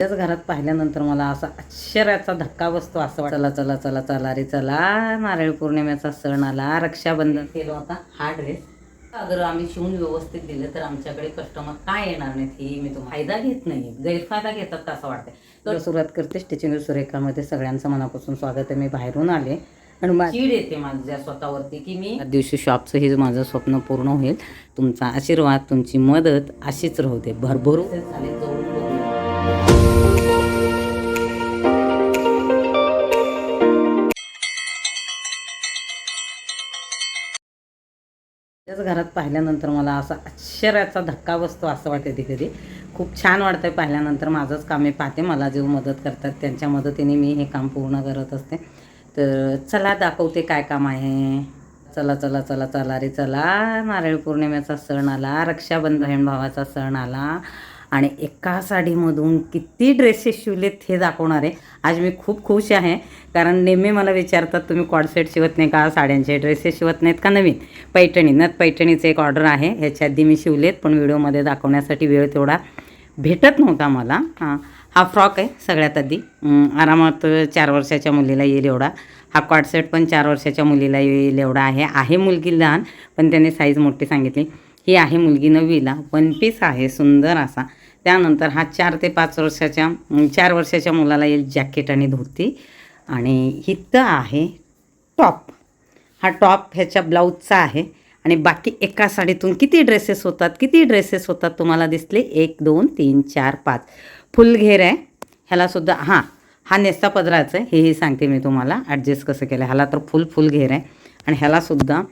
त्याच घरात पाहिल्यानंतर मला असा आश्चर्याचा धक्का बसतो असं वाटलं चला चला चला चला रे चला नारळी पौर्णिमेचा सण आला रक्षाबंधन केलं होता हा ड्रेस अगर आम्ही शिवून व्यवस्थित दिलं तर आमच्याकडे कस्टमर काय येणार नाहीत ही मी तो फायदा घेत नाही गैरफायदा घेतात असं वाटतंय. तर सुरुवात करते स्टिचिंग सुरेखामध्ये सगळ्यांचं मनापासून स्वागत आहे मी बाहेरून आले. आणि चीड येते माझ्या स्वतःवरती की मी दिवशी शॉपचं हे माझं स्वप्न पूर्ण होईल. तुमचा आशीर्वाद तुमची मदत अशीच राहू दे भरभरून. झाले घरात पाहिल्यानंतर मला असा आश्चर्याचा धक्का बसतो असं वाटते कधी कधी. खूप छान वाटतंय पाहिल्यानंतर माझंच काम मी पाहते मला जे मदत करतात. त्यांच्या मदतीने मी हे काम पूर्ण करत असते. तर चला दाखवते काय काम आहे. चला चला चला चला रे चला. नारळ पौर्णिमेचा सण आला. रक्षाबंधन भावाचा सण आला. आणि एका साडीमधून किती ड्रेसेस शिवलेत हे दाखवणार आहे. आज मी खूप खुश आहे कारण नेहमी मला विचारतात तुम्ही कॉडसेट शिवत नाही का? साड्यांचे ड्रेसेस शिवत नाहीत का नवीन? पैठणी नथ पैठणीचं एक ऑर्डर आहे. ह्याच्या आधी मी शिवलेत पण व्हिडिओमध्ये दाखवण्यासाठी वेळ तेवढा भेटत नव्हता मला. हां हा फ्रॉक आहे सगळ्यात आधी. आरामात चार वर्षाच्या मुलीला येईल एवढा. हा कॉडसेट पण चार वर्षाच्या मुलीला येईल एवढा आहे. आहे मुलगी लहान पण त्याने साईज मोठी सांगितली. ही आहे मुलगी नववीला. वन पीस आहे सुंदर असा. त्यानंतर हा चार ते पाच वर्षाच्या चार वर्षाच्या मुलाला येईल जॅकेट आणि धोती. आणि हिथं आहे टॉप. हा टॉप ह्याच्या ब्लाऊजचा आहे. आणि बाकी एका साडीतून किती ड्रेसेस होतात किती ड्रेसेस होतात तुम्हाला दिसले? एक दोन तीन चार पाच. फुल घेर आहे. ह्यालासुद्धा हां हा नेस्ता पदराचं आहे. हेही सांगते मी तुम्हाला. ॲडजस्ट कसं केलं? ह्याला तर फुल फुल घेर आहे. आणि ह्यालासुद्धा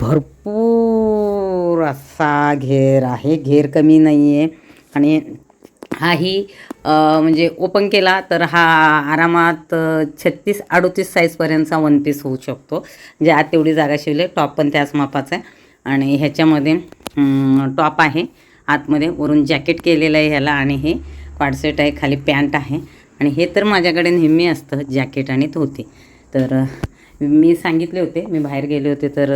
भरपूर असा घेर आहे. घेर कमी नाही आहे आणि हाही म्हणजे ओपन केला तर हा आरामात छत्तीस अडोतीस साईजपर्यंतचा वन पीस होऊ शकतो. म्हणजे आत तेवढी जागा शिवले टॉप पण त्याच मापाचा आहे. आणि ह्याच्यामध्ये टॉप आहे. आतमध्ये वरून जॅकेट केलेलं आहे ह्याला आणि हे कॉडसेट आहे खाली पॅन्ट आहे. आणि हे तर माझ्याकडे नेहमी असतं जॅकेट आणि धोती. तर मी सांगितले होते मी बाहेर गेले होते तर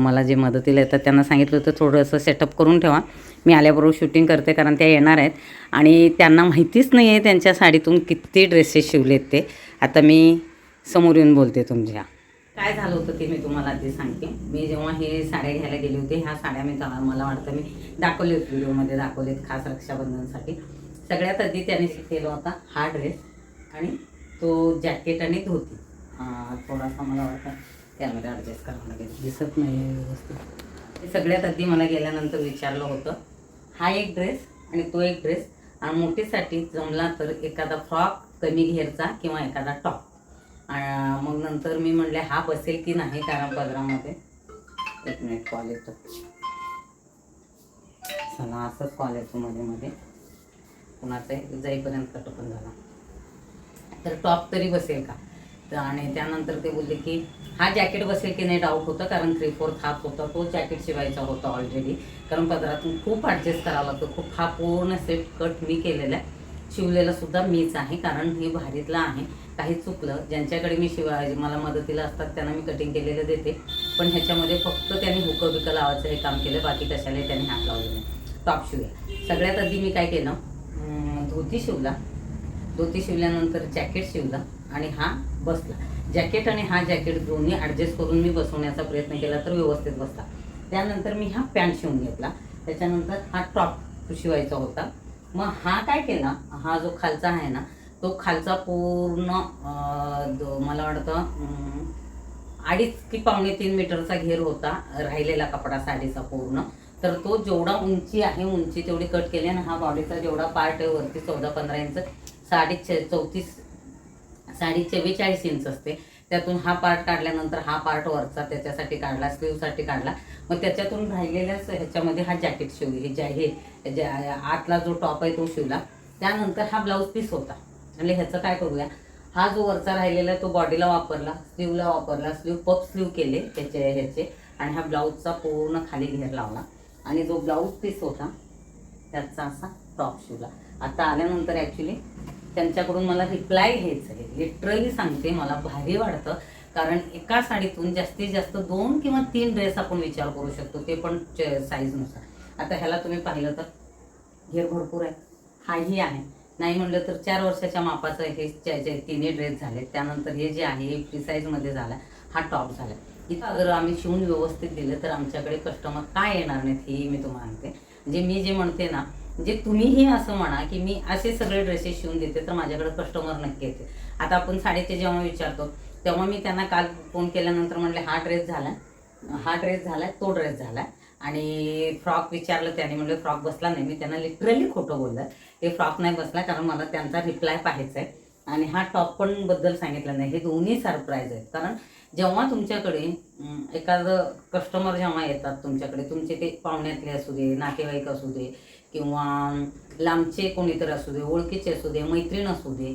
मला जे मदतीला येतात त्यांना सांगितलं होतं थोडंसं सेटअप करून ठेवा. मी आल्याबरोबर शूटिंग करते कारण त्या येणार आहेत. आणि त्यांना माहितीच नाही आहे त्यांच्या साडीतून किती ड्रेसेस शिवलेत ते. आता मी समोर येऊन बोलते तुमच्या. काय झालं होतं ते मी तुम्हाला आधी सांगते. मी जेव्हा हे साड्या घ्यायला गेले होते ह्या साड्या मी मला वाटतं मी दाखवले होते व्हिडिओमध्ये दाखवलेत खास रक्षाबंधनसाठी. सगळ्यात आधी त्याने शिकलेला होता हा ड्रेस आणि तो जॅकेट आणि धोती. थोडासा मला वाटतं कॅमेरा ॲडजस्ट करावा लागेल. दिसत नाही आहे व्यवस्थित. हे सगळ्यात आधी मला गेल्यानंतर विचारलं होतं. हा एक ड्रेस आणि तो एक ड्रेस आणि मोठीसाठी जमला तर एखादा फ्रॉक कमी घेरचा किंवा एखादा टॉप मग नंतर मी म्हणले हा बसेल की नाही कारण पदरामध्ये? एक मिनिट कॉल येतो. चला असंच कॉल येतो मध्ये मध्ये. कुणाचा जाईपर्यंत कट पण झाला. तर टॉप तरी बसेल का? आणि त्यानंतर ते बोलले की हा जॅकेट बसेल की नाही डाऊट होतं कारण थ्री फोर्थ हात होता तो जॅकेट शिवायचा होता ऑलरेडी कारण पदरातून खूप ॲडजस्ट करावं लागतं. खूप हा पूर्ण सेट कट मी केलेला आहे. शिवलेला सुद्धा मीच आहे कारण हे भारीतलं आहे. काही चुकलं ज्यांच्याकडे मी शिवाय मला मदतीला असतात त्यांना मी कटिंग केलेलं देते. पण ह्याच्यामध्ये फक्त त्यांनी हुकं बिकं लावायचं हे काम केलं बाकी कशाला त्यांनी हात लावले नाही. टॉप शिवला सगळ्यात आधी मी काय केलं? धोती शिवला. धोती शिवल्यानंतर जॅकेट शिवला आणि हा बसला. जॅकेट आणि हा जॅकेट दोन्ही ॲडजस्ट करून मी बसवण्याचा प्रयत्न केला तर व्यवस्थित बसला. त्यानंतर मी हा पॅन्ट शिवून घेतला. त्याच्यानंतर हा टॉप शिवायचा होता. मग हा काय केला? हा जो खालचा आहे ना तो खालचा पूर्ण मला वाटतं अडीच की पावणे तीन मीटरचा घेर होता. राहिलेला कपडा साडीचा पूर्ण. तर तो जेवढा उंची आहे उंची तेवढी कट केली आणि हा बॉडीचा जेवढा पार्ट आहे वरती चौदा पंधरा इंच साडे चौतीस साडी चव्वेचाळीस इंच असते. त्यातून हा पार्ट काढल्यानंतर हा पार्ट वरचा त्याच्यासाठी काढला स्लीवसाठी काढला. मग त्याच्यातून राहिलेल्याच ह्याच्यामध्ये हा जॅकेट शिवली. हे ज्या हे ज्या आतला जो टॉप आहे तो शिवला. त्यानंतर हा ब्लाऊज पीस होता. म्हणजे ह्याचं काय करूया? हा जो वरचा राहिलेला तो बॉडीला वापरला स्लीवला वापरला स्लीव पप स्लीव केले त्याचे ह्याचे. आणि हा ब्लाऊजचा पूर्ण खाली घेर लावला. आणि जो ब्लाऊज पीस होता त्याचा असा टॉप शिवला आता आल्यानंतर ॲक्च्युली त्यांच्याकडून मला रिप्लाय घ्यायचं आहे. लिटरली सांगते मला भारी वाटतं. कारण एका साडीतून जास्तीत जास्त दोन किंवा तीन ड्रेस आपण विचार करू शकतो ते पण साईजनुसार आता ह्याला तुम्ही पाहिलं तर घेर भरपूर आहे. हाही आहे. नाही म्हणलं तर चार वर्षाच्या मापाचं हे जे तिन्ही ड्रेस झाले त्यानंतर हे जे आहे हे फ्री साईजमध्ये झाला हा टॉप झाला. इथं अगर आम्ही शिवून व्यवस्थित दिलं तर आमच्याकडे कस्टमर काय येणार नाहीत हेही मी तुम्हाला म्हणते म्हणजे मी जे म्हणते ना जे तुम्हीही असं म्हणा की मी असे सगळे ड्रेसेस शिवून देते तर माझ्याकडे कस्टमर नक्की येते आता आपण साडीचे जेव्हा विचारतो तेव्हा मी त्यांना काल फोन केल्यानंतर म्हणले हा ड्रेस झाला हा ड्रेस झाला तो ड्रेस झाला. आणि फ्रॉक विचारलं त्याने म्हणलं फ्रॉक बसला नाही. मी त्यांना लिटरली खोटं बोललं. ते फ्रॉक नाही बसला कारण मला त्यांचा रिप्लाय पाहायचा आहे आणि हा टॉप पण बद्दल सांगितलं नाही. हे दोन्ही सरप्राईज आहेत. कारण जेव्हा तुमच्याकडे एखादं कस्टमर जेव्हा येतात तुमच्याकडे तुमचे ते पाहुण्यातले असू दे नातेवाईक असू दे किंवा लांबचे कोणीतरी असू दे ओळखीचे असू दे मैत्रीण असू दे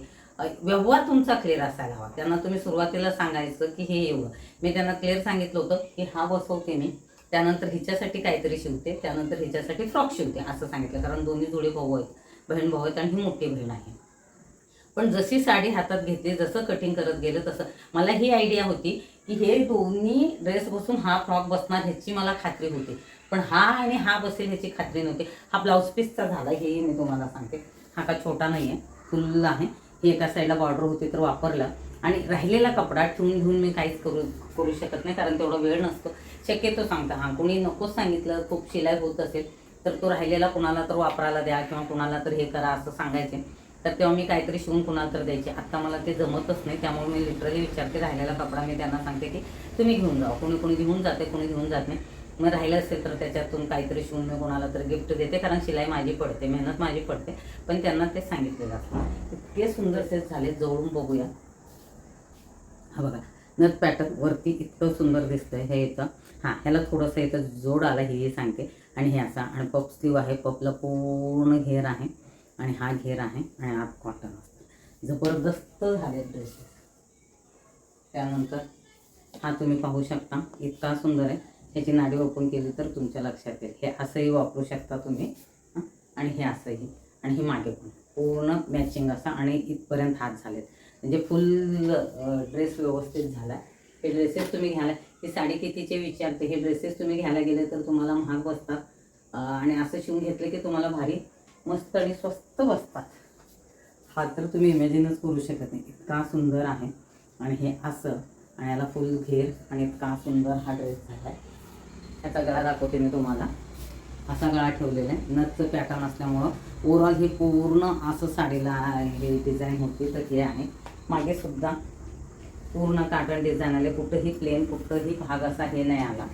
व्यवहार तुमचा क्लिअर असायला हवा. त्यांना तुम्ही सुरुवातीला सांगायचं की हे एवढं. मी त्यांना क्लिअर सांगितलं होतं की हा बसवते मी. त्यानंतर हिच्यासाठी काहीतरी शिवते त्यानंतर हिच्यासाठी फ्रॉक शिवते असं सांगितलं. कारण दोन्ही जुळे भाऊ आहेत बहीण भाऊ आहेत आणि ही मोठी बहीण आहे. पण जशी साडी हातात घेतली जसं कटिंग करत गेलं तसं. मला ही आयडिया होती की हे दोन्ही ड्रेस बसून हा फ्रॉक बसणार ह्याची मला खात्री होती. पण हा आणि हा बसेल ह्याची खात्री नव्हती. हा ब्लाऊज पीसचा झाला हेही मी तुम्हाला सांगते. हा का छोटा नाही आहे फुल आहे. हे एका साईडला बॉर्डर होती तर वापरला. आणि राहिलेला कपडा ठेवून घेऊन मी काहीच करू करू शकत नाही कारण तेवढा वेळ नसतो. शक्यतो सांगता हा कोणी नकोच सांगितलं खूप शिलाई होत असेल तर तो राहिलेला कुणाला तर वापरायला द्या किंवा कुणाला तर हे करा असं सांगायचे. तर तेव्हा मी काहीतरी शिवून कुणाला तर द्यायची. आत्ता मला ते जमतच नाही त्यामुळे मी लिटरली विचारते राहिलेला कपडा. मी त्यांना सांगते की तुम्ही घेऊन जा कोणी कोणी घेऊन जाते कोणी घेऊन जात नाही. मग राहिलं असेल तर त्याच्यातून काहीतरी शिवून मी कोणाला तर गिफ्ट देते कारण शिलाई माझी पडते मेहनत माझी पडते. पण त्यांना ते सांगितलेलं असतं. इतके सुंदर सेट झाले जवळून बघूया. हा बघा नथ पॅटर्न वरती इतकं सुंदर दिसतंय हे येतं हां ह्याला थोडंसं येतं जोड आला हे सांगते. आणि हे असा आणि पप स्लीव आहे पपला पूर्ण घेर आहे. आणि हा घेर आहे आणि आत कॉटन असतं. जबरदस्त झाले ड्रेसेस त्यानंतर हा तुम्ही पाहू शकता इतका सुंदर आहे. ह्याची नाडी ओपन केली तर तुमच्या लक्षात येईल. हे असंही वापरू शकता तुम्ही आणि हे असंही. आणि हे मागे पण. पूर्ण मॅचिंग असा आणि इथपर्यंत हात झालेत. म्हणजे फुल ड्रेस व्यवस्थित झाला हे ड्रेसेस तुम्ही घ्यायला ही साडी कितीचे विचारते? हे ड्रेसेस तुम्ही घ्यायला गेले तर तुम्हाला महाग बसतात. आणि असं शिवून घेतलं की तुम्हाला भारी मस्त आणि स्वस्त बसतात. हा तर तुम्ही इमॅजिनच करू शकत नाही. इतका सुंदर आहे. आणि हे असं. आणि याला फुल घेर आणि इतका सुंदर हा ड्रेस झाला आहे ह्याचा गळा दाखवते मी तुम्हाला. असा गळा ठेवलेला आहे. नथचं पॅटर्न असल्यामुळं ओव्हरऑल हे पूर्ण असं साडीला हे डिझाईन होती तर हे आहे. मागे सुद्धा पूर्ण काटन डिझाईन आले. कुठंही प्लेन कुठंही भाग असा हे नाही आला.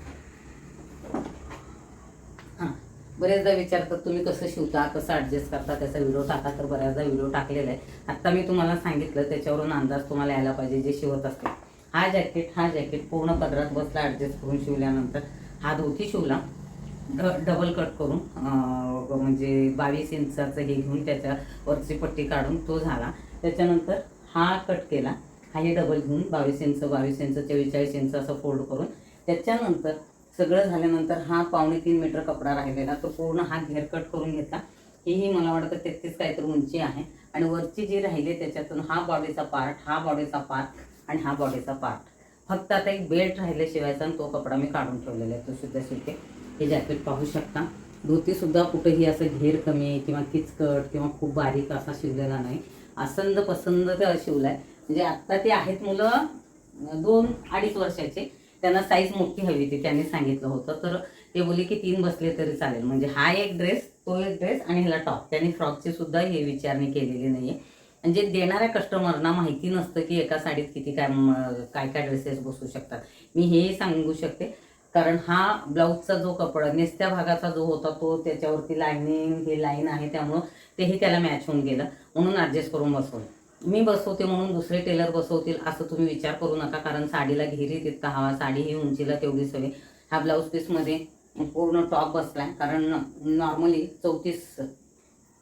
हां. बरेचदा विचारतात तुम्ही कसं शिवता? कसं ॲडजस्ट करता? त्याचा व्हिडिओ टाका तर बऱ्याचदा व्हिडिओ टाकलेला आहे. आत्ता मी तुम्हाला सांगितलं त्याच्यावरून अंदाज तुम्हाला यायला पाहिजे जे शिवत असते हा जॅकेट हा जॅकेट पूर्ण पदरात बसला ॲडजस्ट करून शिवल्यानंतर हा धोती शिवला. ड- डबल कट करून म्हणजे बावीस इंचाचं हे घेऊन त्याच्यावरची पट्टी काढून तो झाला. त्याच्यानंतर हा कट केला. हा हे डबल घेऊन बावीस इंच बावीस इंच चव्वेचाळीस इंच असं फोल्ड करून त्याच्यानंतर सगळं झाल्यानंतर हा पावणे तीन मीटर कपडा राहिलेला तो पूर्ण हा घेर कट करून घेतला. हीही मला वाटतं तेहतीस काहीतरी उंची आहे. आणि वरची जी राहिली त्याच्यातून हा बॉडीचा पार्ट हा बॉडीचा पार्ट आणि हा बॉडीचा पार्ट फक्त आता एक बेल्ट राहिले शिवायचा आणि तो कपडा मी काढून ठेवलेला आहे. तो सुद्धा शिवते हे जॅकेट पाहू शकता. धोतीसुद्धा कुठेही असं घेर कमी किंवा किचकट किंवा खूप बारीक असा शिवलेला नाही. असंद पसंद ते शिवला आहे म्हणजे आत्ता ते आहेत मुलं दोन अडीच वर्षाचे. त्यांना साईज मोठी हवी होती त्यांनी सांगितलं होतं. तर ते बोलले की तीन बसले तरी चालेल. म्हणजे हा एक ड्रेस तो एक ड्रेस आणि ह्याला टॉप त्यांनी फ्रॉकची सुद्धा हे विचारणी केलेली नाही आहे म्हणजे देणाऱ्या कस्टमरना माहिती नसतं की एका साडीत किती काय काय काय ड्रेसेस बसू शकतात. मी हेही सांगू शकते. कारण हा ब्लाऊजचा जो कपडा नेसत्या भागाचा जो होता तो त्याच्यावरती लाईनिंग हे लाईन आहे त्यामुळं तेही त्याला मॅच होऊन गेलं. म्हणून ॲडजस्ट करून बसवलं. मी बसवते म्हणून दुसरे टेलर बसवतील असं तुम्ही विचार करू नका कारण साडीला घेरी तितका हवा साडी ही उंचीला तेवढीच हवी हा ब्लाऊज पीसमध्ये पूर्ण टॉप बसला आहे कारण नॉर्मली चौतीस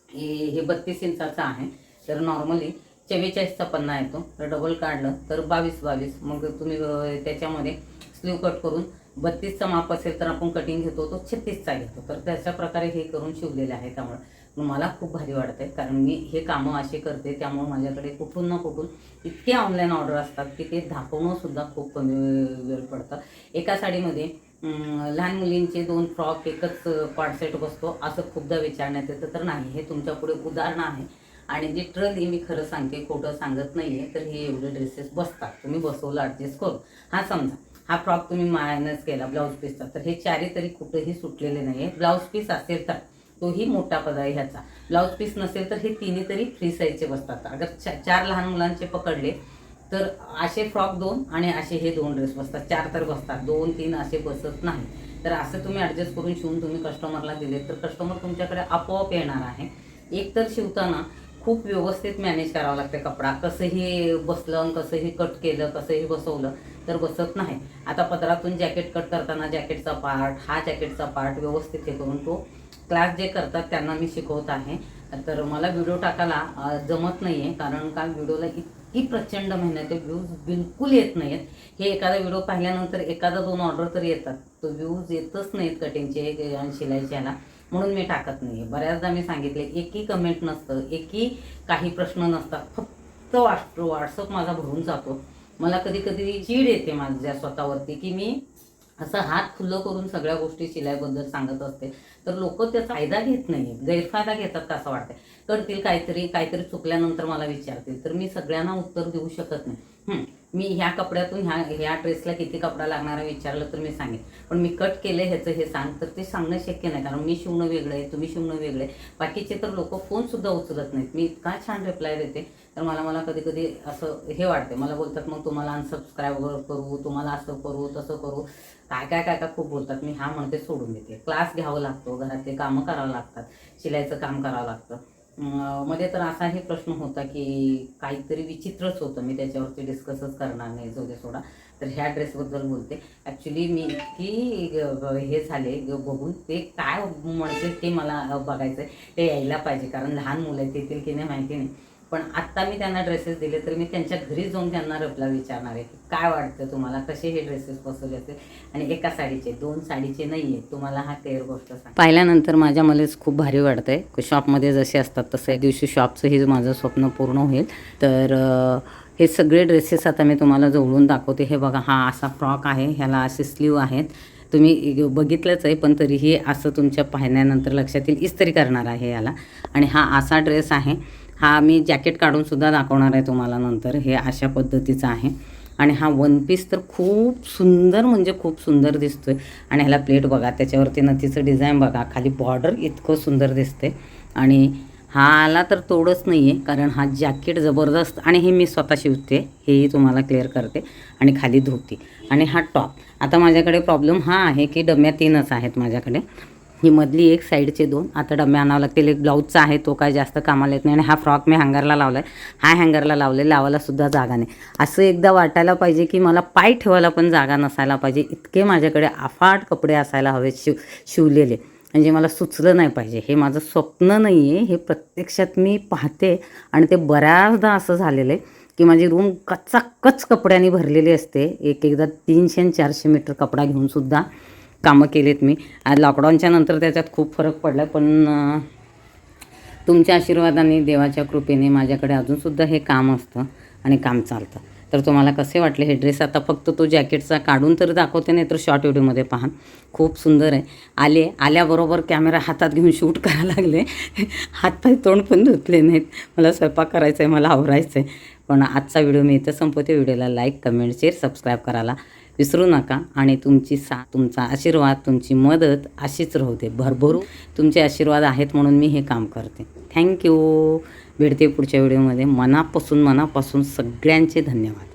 हे हे बत्तीस इंचाचा आहे तर नॉर्मली चव्वेचाळीसचा पन्ना येतो तर डबल काढलं तर बावीस बावीस. मग तुम्ही त्याच्यामध्ये स्लीव कट करून बत्तीसचा माप असेल तर आपण कटिंग घेतो तो छत्तीसचा घेतो. तर तशा प्रकारे हे करून शिवलेले आहे त्यामुळे मला खूप भारी वाटतंय. कारण मी हे कामं असे करते त्यामुळे माझ्याकडे कुठून ना कुठून इतके ऑनलाईन ऑर्डर असतात की ते दाखवणंसुद्धा खूप कमी वेळ पडतं. एका साडीमध्ये लहान मुलींचे दोन फ्रॉक एकच कॉडसेट बसतो असं खूपदा विचारण्यात येतं. तर नाही हे तुमच्यापुढे उदाहरण आहे. आणि लिटरली मी खरं सांगते खोटं सांगत नाही आहे तर हे एवढे ड्रेसेस बसतात. तुम्ही बसवलं ॲडजस्ट करू हा समजा हा फ्रॉक तुम्ही मायनस केला ब्लाऊज पीसचा तर हे चारी तरी कुठेही सुटलेले नाही आहेत ब्लाऊज पीस असेल तर तोही मोठा पद आहे ह्याचा. ब्लाऊज पीस नसेल तर हे तिन्ही तरी फ्री साईजचे बसतात. अगर चा- चार लहान मुलांचे पकडले तर असे फ्रॉक दोन आणि असे हे दोन ड्रेस बसतात. चार तर बसतात. दोन तीन असे बसत नाही तर असं तुम्ही ॲडजस्ट करून शिवून तुम्ही कस्टमरला दिले तर कस्टमर तुमच्याकडे आपोआप येणार आहे. एक तर शिवताना खूप व्यवस्थित मॅनेज करावं लागते कपडा. कसंही बसलं आणि कसंही कट केलं कसंही बसवलं तर बसत नाही. आता पदरातून जॅकेट कट करताना जॅकेटचा पार्ट हा जॅकेटचा पार्ट व्यवस्थित हे करून तो क्लास जे करतात त्यांना मी शिकवत आहे. तर मला व्हिडिओ टाकायला जमत नाही आहे कारण का व्हिडिओला इतकी प्रचंड मेहनत आहे. व्ह्यूज बिलकुल येत नाही आहेत हे एखादा व्हिडिओ पाहिल्यानंतर एखादा दोन ऑर्डर तर येतात. तो व्ह्यूज येतच नाहीत कटिंगचे आणि शिलाईचे ह्याला. म्हणून मी टाकत नाही आहे बऱ्याचदा मी सांगितले एकही कमेंट नसतं. एकही काही प्रश्न नसतात. फक्त वाट व्हॉट्सअप माझा भरून जातो. मला कधी कधी चीड येते माझ्या स्वतःवरती की मी असं हात खुल्लं करून सगळ्या गोष्टी शिलाईबद्दल सांगत असते. तर लोक त्याचा फायदा घेत नाही गैरफायदा घेतात का असं वाटतं करतील काहीतरी काहीतरी चुकल्यानंतर मला विचारतील. तर मी सगळ्यांना उत्तर देऊ शकत नाही. मी ह्या कपड्यातून ह्या ह्या ड्रेसला किती कपडा लागणार आहे विचारलं तर मी सांगेन. पण मी कट केलं ह्याचं हे सांग तर ते सांगणं शक्य नाही. कारण मी शिवणं वेगळं आहे तुम्ही शिवणं वेगळं आहे. बाकीचे तर लोक फोनसुद्धा उचलत नाहीत. मी इतका छान रिप्लाय देते. तर मला मला कधी कधी असं हे वाटते मला बोलतात मग तुम्हाला अनसबस्क्राईब करू तुम्हाला असं करू तसं करू. काय काय काय काय खूप बोलतात. मी हा म्हणते सोडून देते. क्लास घ्यावं लागतो घरातले कामं करावं लागतात शिलाईचं काम करावं लागतं. मध्ये तर असाही प्रश्न होता की काहीतरी विचित्रच होतं. मी त्याच्यावरती डिस्कसच करणार नाही जो दे सोडा. तर ह्या ड्रेसबद्दल बोलते. ॲक्च्युली मी की हे झाले बघून ते काय म्हणते ते मला बघायचं आहे ते यायला पाहिजे कारण लहान मुलं येतील की नाही माहिती नाही. पण आत्ता मी त्यांना ड्रेसेस दिले तर मी त्यांच्या घरी जाऊन त्यांना रिप्लाय विचारणार आहे की काय वाटतं तुम्हाला? कसे हे ड्रेसेस बसवले असते आणि एका साडीचे दोन साडीचे नाही आहे तुम्हाला हा क्लिअर गोष्ट सांग पाहिल्यानंतर माझ्या मलाच खूप भारी वाटतंय. शॉपमध्ये जसे असतात तसं दिवशी शॉपचं हे माझं स्वप्न पूर्ण होईल. तर हे सगळे ड्रेसेस आता मी तुम्हाला जवळून दाखवते. हे बघा हा असा फ्रॉक आहे. ह्याला असे स्लीव आहेत. तुम्ही बघितलंच आहे पण तरीही असं तुमच्या पाहण्यानंतर लक्षात येईल. इस्त्री करणार आहे याला. आणि हा असा ड्रेस आहे. हा मी जॅकेट काढून सुद्धा दाखवणार आहे तुम्हाला नंतर. हे अशा पद्धतीचं आहे. आणि हा वन पीस तर खूप सुंदर म्हणजे खूप सुंदर दिसतो आहे आणि ह्याला प्लेट बघा त्याच्यावरती नथीचं डिझाईन बघा. खाली बॉर्डर इतकं सुंदर दिसते आणि हाला तर तोडच नाही आहे कारण हा जॅकेट जबरदस्त आणि हे मी स्वतः शिवते. हेही तुम्हाला क्लिअर करते. आणि खाली धोती. आणि हा टॉप. आता माझ्याकडे प्रॉब्लेम हा आहे की डम्या तीनच आहेत माझ्याकडे. ही मधली एक साईडचे दोन. आता डबे आणावं लागतील. एक ब्लाऊजचा आहे तो काय जास्त कामाला येत नाही. आणि हा फ्रॉक मी हँगरला लावला आहे हा हँगरला लावले लावायला सुद्धा जागा नाही. असं एकदा वाटायला पाहिजे की मला पाय ठेवायला पण जागा नसायला पाहिजे. इतके माझ्याकडे अफाट कपडे असायला हवेत शिव शिवलेले. म्हणजे मला सुचलं नाही पाहिजे. हे माझं स्वप्न नाही आहे हे प्रत्यक्षात मी पाहते. आणि ते बऱ्याचदा असं झालेलं आहे की माझी रूम कच्चाकच कपड्यांनी भरलेली असते. एक एकदा तीनशे आणि चारशे मीटर कपडा घेऊन सुद्धा. कामं केलीत मी. लॉकडाऊनच्या नंतर त्याच्यात खूप फरक पडला पण तुमच्या आशीर्वादाने देवाच्या कृपेने माझ्याकडे अजूनसुद्धा हे काम असतं आणि काम चालतं. तर तुम्हाला कसे वाटले हे ड्रेस? आता फक्त तो जॅकेटचा काढून तर दाखवते नाही तर शॉर्ट व्हिडिओमध्ये पहा. खूप सुंदर आहे. आले आल्याबरोबर कॅमेरा हातात घेऊन शूट करायला लागले. हातपाय तोंड पण धुतले नाहीत. मला स्वयंपाक करायचा आहे मला आवरायचं आहे पण आजचा व्हिडिओ मी इथं संपवते. व्हिडिओला लाईक कमेंट शेअर सबस्क्राईब करायला विसरू नका. आणि तुमची सा तुमचा आशीर्वाद तुमची मदत अशीच राहते भरभरू तुमचे आशीर्वाद आहेत म्हणून मी हे काम करते. थँक्यू भेटते पुढच्या व्हिडिओमध्ये. मनापासून मनापासून सगळ्यांचे धन्यवाद.